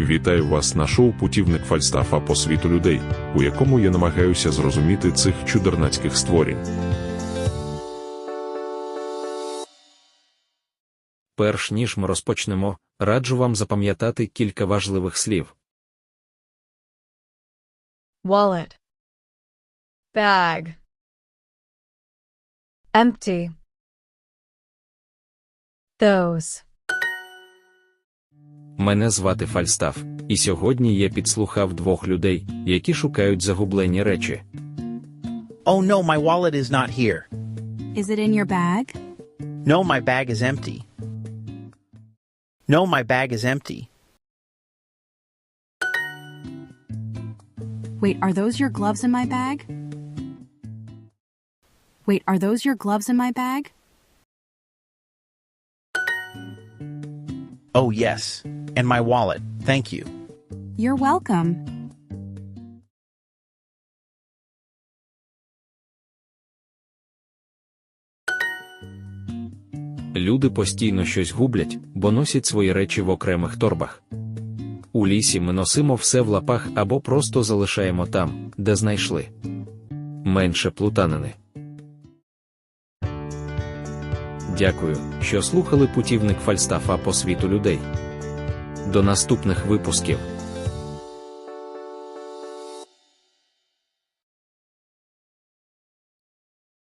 Вітаю вас на шоу Путівник Фальстафа по світу людей, у якому я намагаюся зрозуміти цих чудернацьких створінь. Перш ніж ми розпочнемо, раджу вам запам'ятати кілька важливих слів. wallet, bag, empty, those, Мене звати Фальстаф, і сьогодні я підслухав двох людей, які шукають загублені речі. Oh no, my wallet is not here. Is it in your bag? No, my bag is empty. No, my bag is empty. Wait, are those your gloves in my bag? Wait, are those your gloves in my bag? Oh yes, and my wallet. Thank you. You're welcome. Люди постійно щось гублять, бо носять свої речі в окремих торбах. У лісі ми носимо все в лапах або просто залишаємо там, де знайшли. Менше плутанини. Дякую, що слухали путівник Фальстафа по світу людей. До наступних випусків.